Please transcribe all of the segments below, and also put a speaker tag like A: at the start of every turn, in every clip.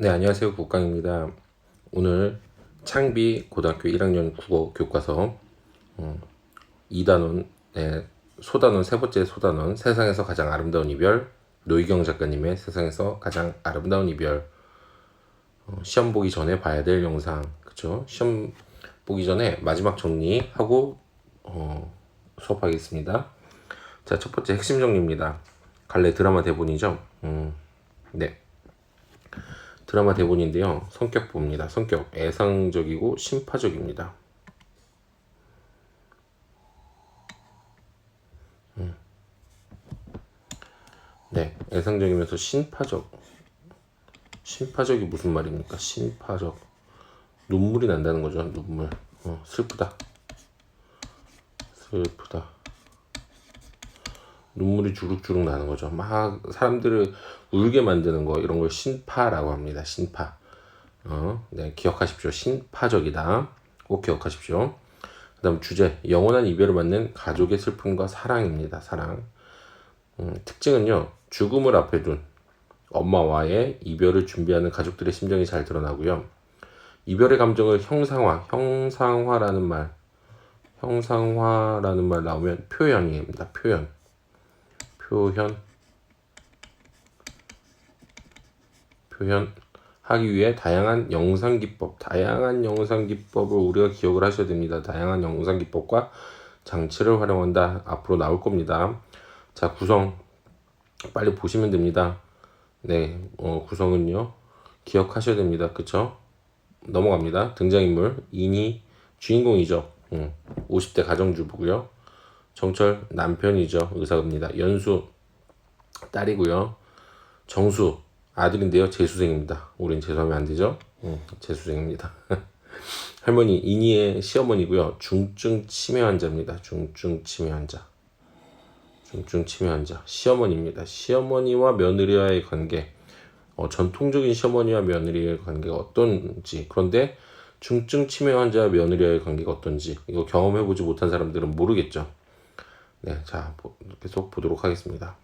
A: 네, 안녕하세요. 국강입니다. 오늘 창비 고등학교 1학년 국어 교과서 음, 2단원 네, 소단원 세 번째 소단원 세상에서 가장 아름다운 이별 노희경 작가님의 세상에서 가장 아름다운 이별 어, 시험 보기 전에 봐야 될 영상 그쵸? 시험 보기 전에 마지막 정리하고 어, 수업하겠습니다. 자, 첫 번째 핵심 정리입니다. 갈래 드라마 대본이죠. 음, 네. 드라마 대본인데요. 성격 봅니다. 성격 애상적이고 심파적입니다. 음. 네, 애상적이면서 신파적. 신파적이 무슨 말입니까? 신파적. 눈물이 난다는 거죠. 눈물. 어, 슬프다. 슬프다. 눈물이 주룩주룩 나는 거죠. 막 사람들을 울게 만드는 거 이런 걸 신파라고 합니다. 신파. 어, 네, 기억하십시오. 신파적이다. 꼭 기억하십시오. 그다음 주제 영원한 이별을 맞는 가족의 슬픔과 사랑입니다. 사랑. 음, 특징은요. 죽음을 앞에 둔 엄마와의 이별을 준비하는 가족들의 심정이 잘 드러나고요. 이별의 감정을 형상화, 형상화라는 말, 형상화라는 말 나오면 표현입니다. 표현. 표현 표현하기 위해 다양한 영상 기법, 다양한 영상 기법을 우리가 기억을 하셔야 됩니다. 다양한 영상 기법과 장치를 활용한다. 앞으로 나올 겁니다. 자, 구성 빨리 보시면 됩니다. 네, 어, 구성은요. 기억하셔야 됩니다. 그쵸? 넘어갑니다. 등장인물, 인이 주인공이죠. 음, 50대 가정주부고요. 정철 남편이죠. 의사입니다. 연수 딸이고요. 정수 아들인데요. 재수생입니다. 우린 재수하면 안 되죠. 음, 재수생입니다. 할머니 이니의 시어머니고요. 중증 치매 환자입니다. 중증 치매 환자. 중증 치매 환자. 시어머니입니다. 시어머니와 며느리와의 관계. 어, 전통적인 시어머니와 며느리의 관계가 어떤지. 그런데 중증 치매 환자와 며느리와의 관계가 어떤지. 이거 경험해보지 못한 사람들은 모르겠죠. 네, 자, 계속 보도록 하겠습니다.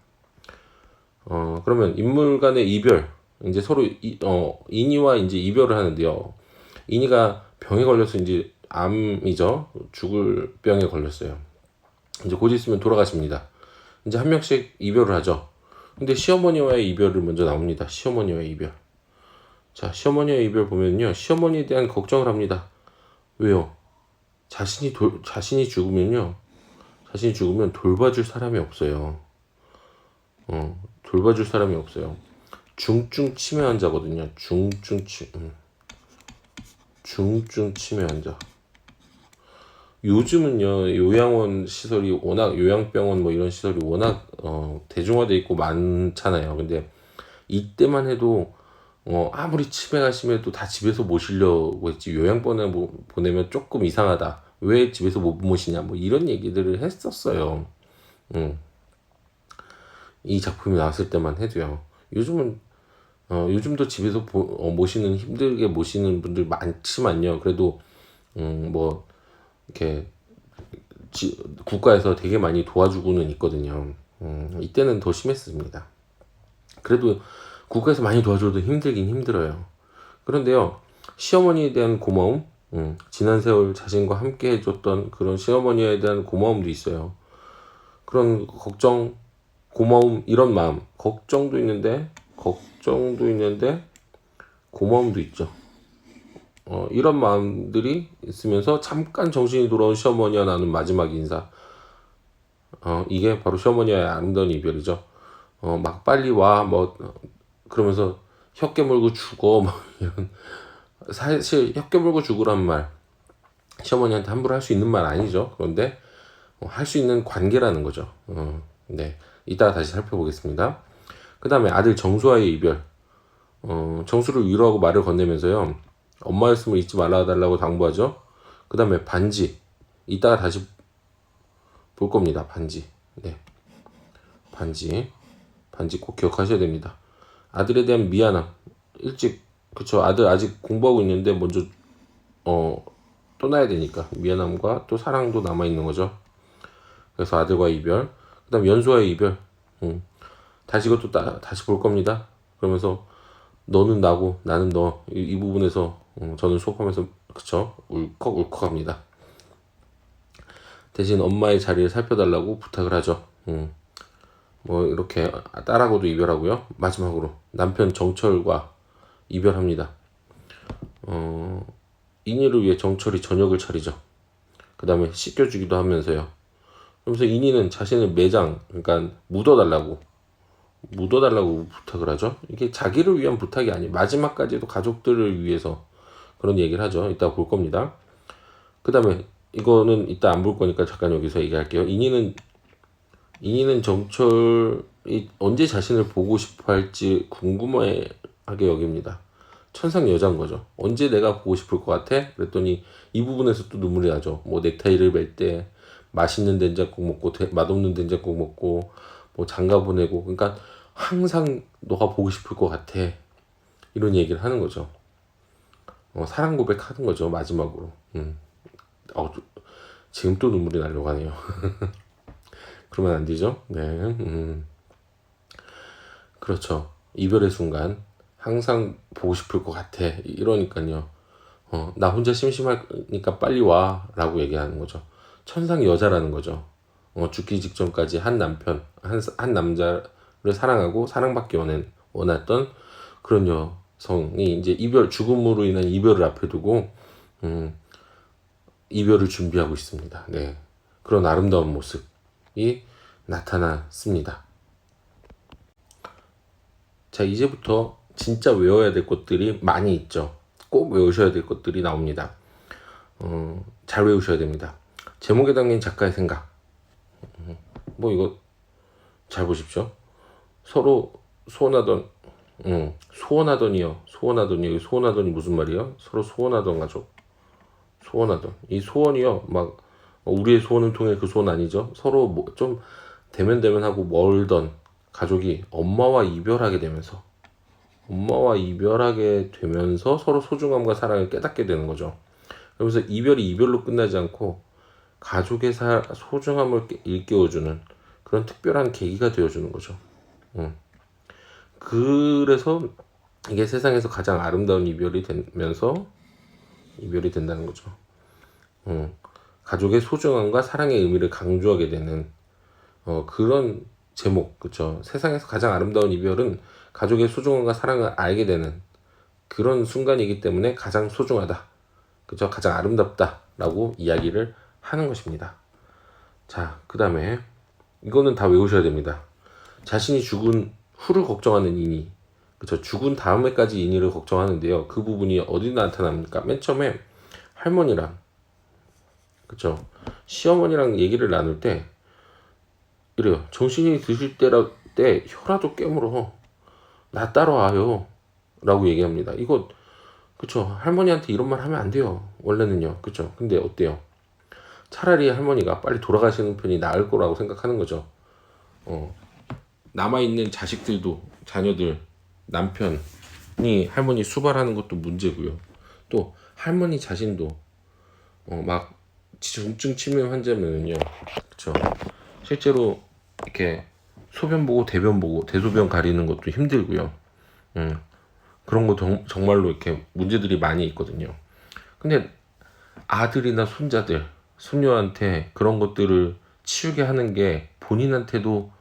A: 어, 그러면 인물 간의 이별. 이제 서로, 이, 어, 인이와 이제 이별을 하는데요. 인이가 병에 걸려서 이제 암이죠. 죽을 병에 걸렸어요. 이제 곧 있으면 돌아가십니다. 이제 한 명씩 이별을 하죠. 근데 시어머니와의 이별을 먼저 나옵니다. 시어머니와의 이별. 자, 시어머니와의 이별 보면요. 시어머니에 대한 걱정을 합니다. 왜요? 자신이 도, 자신이 죽으면요. 자신이 죽으면 돌봐줄 사람이 없어요. 어, 돌봐줄 사람이 없어요. 중증 치매 환자거든요. 중증 치, 음. 중증 치매 환자. 요즘은요 요양원 시설이 워낙 요양병원 뭐 이런 시설이 워낙 어, 대중화돼 있고 많잖아요. 근데 이때만 해도 어, 아무리 치매가 심해도 다 집에서 모시려고 했지 요양병원에 뭐, 보내면 조금 이상하다. 왜 집에서 못 모시냐 뭐 이런 얘기들을 했었어요. 음. 이 작품이 나왔을 때만 해도요. 요즘은 어, 요즘도 집에서 보, 어, 모시는 힘들게 모시는 분들 많지만요. 그래도 음, 뭐 이렇게 지, 국가에서 되게 많이 도와주고는 있거든요. 음, 이때는 더 심했습니다. 그래도 국가에서 많이 도와줘도 힘들긴 힘들어요. 그런데요, 시어머니에 대한 고마움, 음, 지난 세월 자신과 함께 해줬던 그런 시어머니에 대한 고마움도 있어요. 그런 걱정, 고마움, 이런 마음, 걱정도 있는데, 걱정도 있는데, 고마움도 있죠. 어, 이런 마음들이 있으면서 잠깐 정신이 돌아온 시어머니와 나는 마지막 인사. 어, 이게 바로 시어머니와의 아름다운 이별이죠. 어, 막 빨리 와, 뭐, 그러면서 혀 깨물고 죽어, 뭐, 이런. 사실 혀 깨물고 죽으란 말 시어머니한테 함부로 할 수 있는 말 아니죠. 그런데 어, 할수 있는 관계라는 거죠. 어, 네, 이따가 다시 살펴보겠습니다. 그 다음에 아들 정수와의 이별. 어, 정수를 위로하고 말을 건네면서요. 엄마였으면 잊지 말아달라고 당부하죠. 그 다음에 반지. 이따가 다시 볼 겁니다. 반지. 네. 반지. 반지 꼭 기억하셔야 됩니다. 아들에 대한 미안함. 일찍 그쵸 아들 아직 공부하고 있는데 먼저 어 떠나야 되니까 미안함과 또 사랑도 남아 있는 거죠. 그래서 아들과 이별, 그다음 연수와의 이별. 음. 다시 이것도 따, 다시 볼 겁니다. 그러면서 너는 나고 나는 너 이, 이 부분에서 음, 저는 수업하면서 그쵸 울컥 울컥합니다. 대신 엄마의 자리를 살펴달라고 부탁을 하죠. 음. 뭐 이렇게 딸하고도 이별하고요. 마지막으로 남편 정철과 이별합니다. 어, 인이를 위해 정철이 저녁을 차리죠. 그 다음에 씻겨주기도 하면서요. 그러면서 인이는 자신을 매장, 그러니까 묻어달라고, 묻어달라고 부탁을 하죠. 이게 자기를 위한 부탁이 아니에요. 마지막까지도 가족들을 위해서 그런 얘기를 하죠. 이따 볼 겁니다. 그 다음에 이거는 이따 안 볼 거니까 잠깐 여기서 얘기할게요. 인이는 인이는 정철이 언제 자신을 보고 싶어 할지 궁금해 하게 여깁니다. 천상 여자인 거죠. 언제 내가 보고 싶을 것 같아? 그랬더니 이 부분에서 또 눈물이 나죠. 뭐 넥타이를 멜 때 맛있는 된장국 먹고 대- 맛없는 된장국 먹고 뭐 장가 보내고 그러니까 항상 너가 보고 싶을 것 같아. 이런 얘기를 하는 거죠. 어, 사랑 고백하는 거죠 마지막으로. 음. 어, 지금 또 눈물이 나려고 하네요. 그러면 안 되죠. 네. 음. 그렇죠. 이별의 순간 항상 보고 싶을 것 같아. 이러니까요. 어, 나 혼자 심심하니까 빨리 와 라고 얘기하는 거죠. 천상 여자라는 거죠. 어, 죽기 직전까지 한 남편, 한, 한 남자를 사랑하고 사랑받기 원한, 원했던 그런 여성이 이제 이별, 죽음으로 인한 이별을 앞에 두고, 음, 이별을 준비하고 있습니다. 네. 그런 아름다운 모습이 나타났습니다. 자, 이제부터 진짜 외워야 될 것들이 많이 있죠. 꼭 외우셔야 될 것들이 나옵니다. 어, 잘 외우셔야 됩니다. 제목에 담긴 작가의 생각. 음, 뭐 이거 잘 보십시오. 서로 소원하던, 음, 소원하더니요. 소원하더니, 소원하더니 무슨 말이요? 서로 소원하던 가족. 소원하던. 이 소원이요. 막, 우리의 소원을 통해 그 소원 아니죠. 서로 뭐 좀 대면대면하고 멀던 가족이 엄마와 이별하게 되면서 엄마와 이별하게 되면서 서로 소중함과 사랑을 깨닫게 되는 거죠. 그러면서 이별이 이별로 끝나지 않고 가족의 사, 소중함을 깨- 일깨워주는 그런 특별한 계기가 되어주는 거죠. 음. 그래서 이게 세상에서 가장 아름다운 이별이 되면서 이별이 된다는 거죠. 음. 가족의 소중함과 사랑의 의미를 강조하게 되는 어, 그런 제목, 그쵸. 세상에서 가장 아름다운 이별은 가족의 소중함과 사랑을 알게 되는 그런 순간이기 때문에 가장 소중하다. 그죠? 가장 아름답다라고 이야기를 하는 것입니다. 자, 그 다음에 이거는 다 외우셔야 됩니다. 자신이 죽은 후를 걱정하는 인이, 그쵸? 죽은 다음에까지 인이를 걱정하는데요. 그 부분이 어디 나타납니까? 맨 처음에 할머니랑, 그쵸? 시어머니랑 얘기를 나눌 때 이래요. 정신이 드실 때라 때 혀라도 깨물어. 나 따라와요. 라고 얘기합니다. 이거 그쵸 할머니한테 이런 말 하면 안 돼요. 원래는요. 그쵸 근데 어때요? 차라리 할머니가 빨리 돌아가시는 편이 나을 거라고 생각하는 거죠. 어. 남아있는 자식들도 자녀들 남편이 할머니 수발하는 것도 문제고요. 또 할머니 자신도 어, 막 중증 치매 환자면은요. 그쵸 실제로 이렇게 소변 보고 대변 보고 대소변 가리는 것도 힘들고요. 음, 그런 거 정, 정말로 이렇게 문제들이 많이 있거든요. 근데 아들이나 손자들, 손녀한테 그런 것들을 치우게 하는 게 본인한테도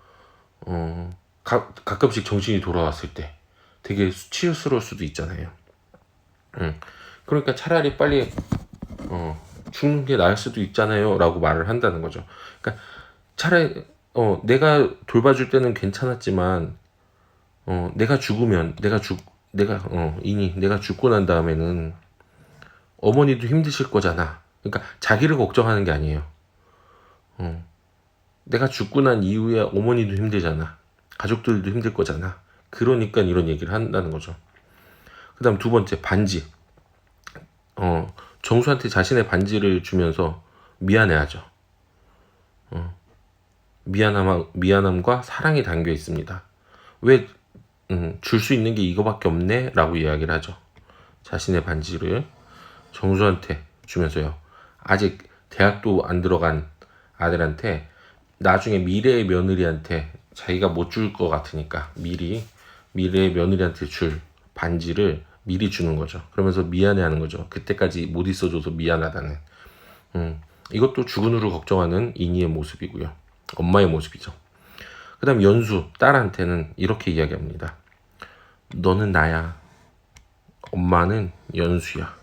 A: 어, 가, 가끔씩 정신이 돌아왔을 때 되게 수치스러울 수도 있잖아요. 음, 그러니까 차라리 빨리 어, 죽는 게 나을 수도 있잖아요. 라고 말을 한다는 거죠. 그러니까 차라리 어 내가 돌봐줄 때는 괜찮았지만 어 내가 죽으면 내가 죽 내가 어 이니 내가 죽고 난 다음에는 어머니도 힘드실 거잖아. 그러니까 자기를 걱정하는 게 아니에요. 어 내가 죽고 난 이후에 어머니도 힘들잖아. 가족들도 힘들 거잖아. 그러니까 이런 얘기를 한다는 거죠. 그 다음 두 번째 반지. 어 정수한테 자신의 반지를 주면서 미안해하죠. 미안함, 미안함과 사랑이 담겨 있습니다. 왜, 음, 줄 수 있는 게 이거밖에 없네? 라고 이야기를 하죠. 자신의 반지를 정수한테 주면서요. 아직 대학도 안 들어간 아들한테 나중에 미래의 며느리한테 자기가 못 줄 것 같으니까 미리 미래의 며느리한테 줄 반지를 미리 주는 거죠. 그러면서 미안해하는 거죠. 그때까지 못 있어줘서 미안하다는. 음, 이것도 주군우를 걱정하는 인이의 모습이고요. 엄마의 모습이죠. 그 다음 연수 딸한테는 이렇게 이야기합니다. 너는 나야. 엄마는 연수야.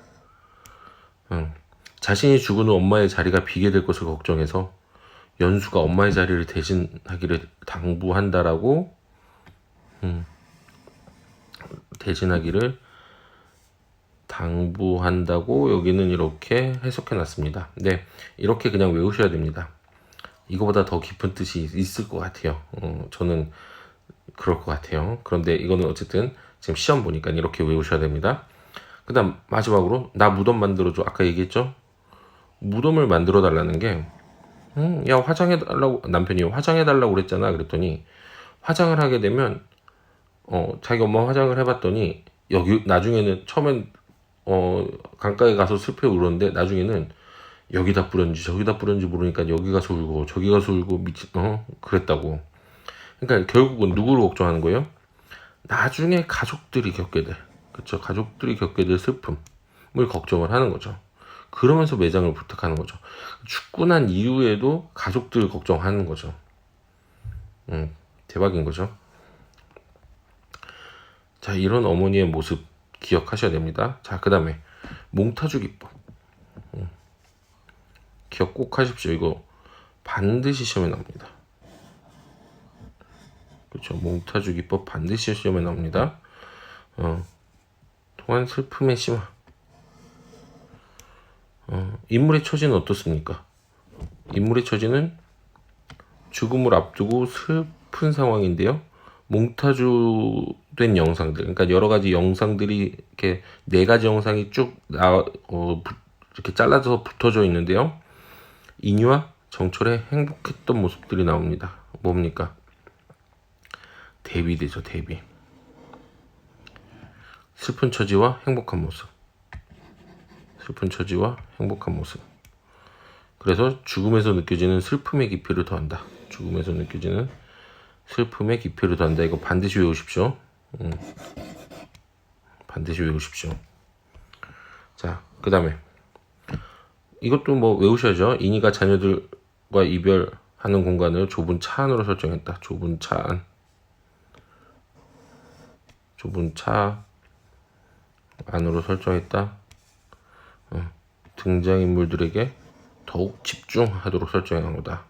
A: 응. 자신이 죽은 후 엄마의 자리가 비게 될 것을 걱정해서 연수가 엄마의 자리를 대신하기를 당부한다라고 음, 대신하기를 당부한다고 여기는 이렇게 해석해 놨습니다. 네, 이렇게 그냥 외우셔야 됩니다. 이거보다 더 깊은 뜻이 있을 것 같아요. 어, 저는 그럴 것 같아요. 그런데 이거는 어쨌든 지금 시험 보니까 이렇게 외우셔야 됩니다. 그 다음 마지막으로 나 무덤 만들어줘. 아까 얘기했죠? 무덤을 만들어 달라는 게 음, 야 화장해 달라고 남편이 화장해 달라고 그랬잖아. 그랬더니 화장을 하게 되면 어 자기 엄마 화장을 해봤더니 여기 나중에는 처음엔 어 강가에 가서 슬프게 울었는데 나중에는 여기다 뿌렸는지 저기다 뿌렸는지 모르니까 여기 가서 울고 저기 가서 울고 미치 어 그랬다고. 그러니까 결국은 누구를 걱정하는 거예요? 나중에 가족들이 겪게 돼. 그렇죠. 가족들이 겪게 될 슬픔을 걱정을 하는 거죠. 그러면서 매장을 부탁하는 거죠. 죽고 난 이후에도 가족들 걱정하는 거죠. 음, 대박인 거죠. 자, 이런 어머니의 모습 기억하셔야 됩니다. 자, 그 다음에 몽타주 기법. 음, 기억 꼭 하십시오. 이거 반드시 시험에 나옵니다. 그렇죠. 몽타주 기법 반드시 시험에 나옵니다. 어, 동안 슬픔의 심화. 어, 인물의 처지는 어떻습니까? 인물의 처지는 죽음을 앞두고 슬픈 상황인데요. 몽타주된 영상들, 그러니까 여러 가지 영상들이 이렇게 네 가지 영상이 쭉 나, 어, 부, 이렇게 잘라서 붙어져 있는데요. 인유와 정철의 행복했던 모습들이 나옵니다. 뭡니까? 대비되죠, 대비. 슬픈 처지와 행복한 모습. 슬픈 처지와 행복한 모습. 그래서 죽음에서 느껴지는 슬픔의 깊이를 더한다. 죽음에서 느껴지는 슬픔의 깊이를 더한다. 이거 반드시 외우십시오. 음. 반드시 외우십시오. 자, 그 다음에 이것도 뭐 외우셔야죠. 인이가 자녀들과 이별하는 공간을 좁은 차 안으로 설정했다. 좁은 차 안. 좁은 차 안으로 설정했다. 어, 등장인물들에게 더욱 집중하도록 놓은 거다.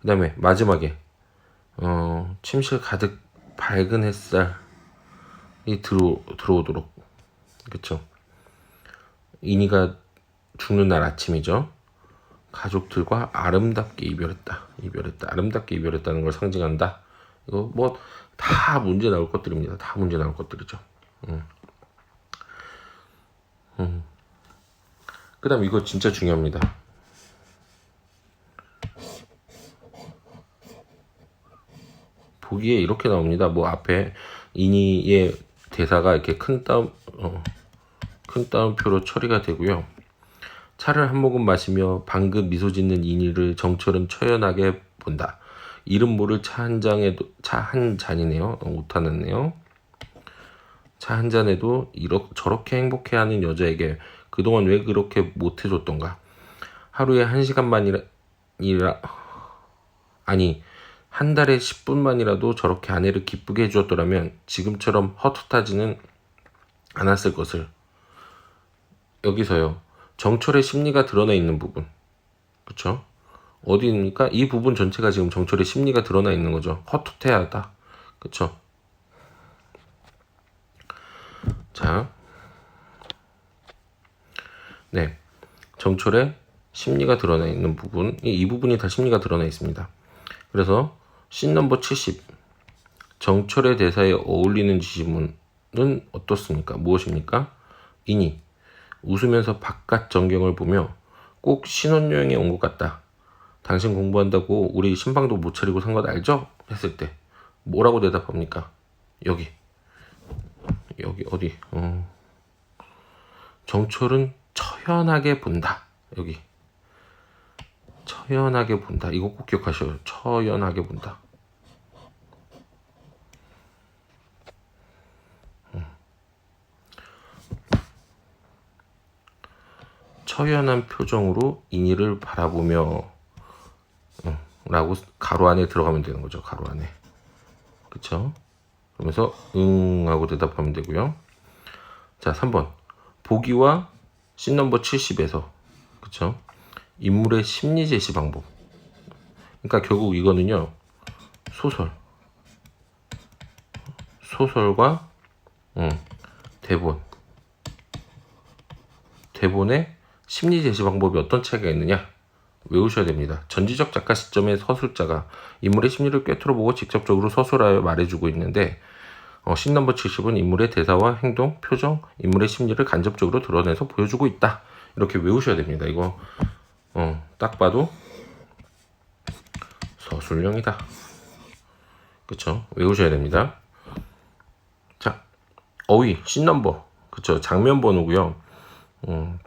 A: 그 다음에 마지막에 어, 침실 가득 밝은 햇살이 들어, 들어오도록 그쵸 이니가 죽는 날 아침이죠. 가족들과 아름답게 이별했다. 이별했다. 아름답게 이별했다는 걸 상징한다. 이거 뭐 다 문제 나올 것들입니다. 다 문제 나올 것들이죠. 음. 음. 그 다음 이거 진짜 중요합니다. 보기에 이렇게 나옵니다. 뭐 앞에 이니의 대사가 이렇게 큰 따옴, 어, 큰 따옴표로 처리가 되고요. 차를 한 모금 마시며 방긋 미소 짓는 이니를 정철은 처연하게 본다. 이름 모를 차한 장에도 차 한 잔이네요. 어, 오타났네요. 차 한 잔에도 이렇게 저렇게 행복해하는 여자에게 그동안 왜 그렇게 못해줬던가? 하루에 한 시간만이라 아니 한 달에 10분만이라도 저렇게 아내를 기쁘게 해주었더라면 지금처럼 헛헛하지는 않았을 것을. 여기서요. 정철의 심리가 드러나 있는 부분. 그쵸? 어디입니까? 이 부분 전체가 지금 정철의 심리가 드러나 있는 거죠. 헛헛해하다. 그쵸? 자. 네. 정철의 심리가 드러나 있는 부분. 이 부분이 다 심리가 드러나 있습니다. 그래서 씬 넘버 70 정철의 대사에 어울리는 지문은 어떻습니까? 무엇입니까? 이니 웃으면서 바깥 전경을 보며 꼭 신혼여행에 온 것 같다. 당신 공부한다고 우리 신방도 못 차리고 산 것 알죠? 했을 때 뭐라고 대답합니까? 여기 여기 어디? 어. 정철은 처연하게 본다. 여기 처연하게 본다. 이거 꼭 기억하셔요. 처연하게 본다. 처연한 표정으로 인이를 바라보며 응, 라고 가로 안에 들어가면 되는 거죠. 가로 안에. 그쵸? 그러면서 응 하고 대답하면 되고요. 자, 3번. 보기와 씬 넘버 70에서 그쵸? 인물의 심리 제시 방법. 그러니까 결국 이거는요. 소설. 소설과 음, 대본. 대본의 심리 제시 방법이 어떤 차이가 있느냐? 외우셔야 됩니다. 전지적 작가 시점의 서술자가 인물의 심리를 꿰뚫어보고 직접적으로 서술하여 말해주고 있는데 어, 신 넘버 70은 인물의 대사와 행동, 표정, 인물의 심리를 간접적으로 드러내서 보여주고 있다. 이렇게 외우셔야 됩니다. 이거 어, 딱 봐도 서술형이다. 그쵸? 외우셔야 됩니다. 자, 어휘, 신 넘버. 그쵸? 장면 번호고요. 음,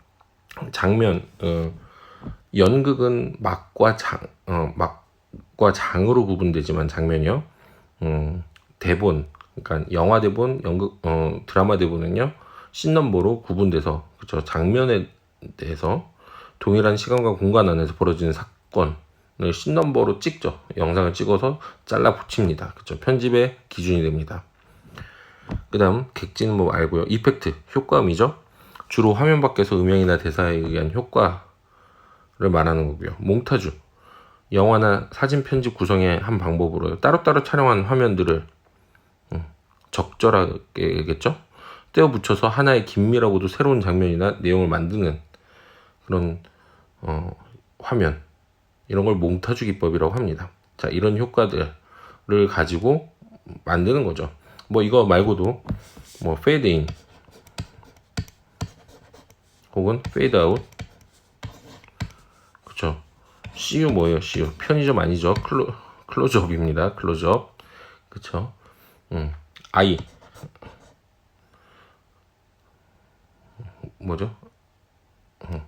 A: 장면, 어, 연극은 막과 장, 어, 막과 장으로 구분되지만 장면이요. 음, 대본, 그러니까 영화 대본, 연극, 어, 드라마 대본은요. 씬넘버로 구분돼서 그쵸 장면에 대해서 동일한 시간과 공간 안에서 벌어지는 사건을 씬넘버로 찍죠. 영상을 찍어서 잘라 붙입니다. 그쵸 편집의 기준이 됩니다. 그다음 객지는 뭐 알고요. 이펙트, 효과음이죠. 주로 화면 밖에서 음향이나 대사에 의한 효과를 말하는 거고요. 몽타주, 영화나 사진 편집 구성의 한 방법으로 따로따로 촬영한 화면들을 음, 적절하게겠죠? 떼어 붙여서 하나의 긴밀하고도 새로운 장면이나 내용을 만드는 그런 어, 화면 이런 걸 몽타주 기법이라고 합니다. 자 이런 효과들을 가지고 만드는 거죠. 뭐 이거 말고도 뭐 페이드인 혹은 페이드 아웃 그쵸. CU 뭐예요 CU 편의점 아니죠? 클로, 클로즈업입니다. 클로즈업. 그쵸. 음, I 뭐죠? 음,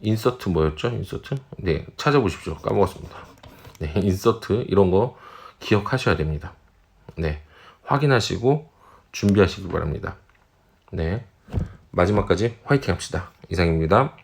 A: 인서트 뭐였죠? 인서트? 네 찾아보십시오. 까먹었습니다. 네 인서트 이런 거 기억하셔야 됩니다. 네 확인하시고 준비하시기 바랍니다. 네 마지막까지 화이팅 합시다. 이상입니다.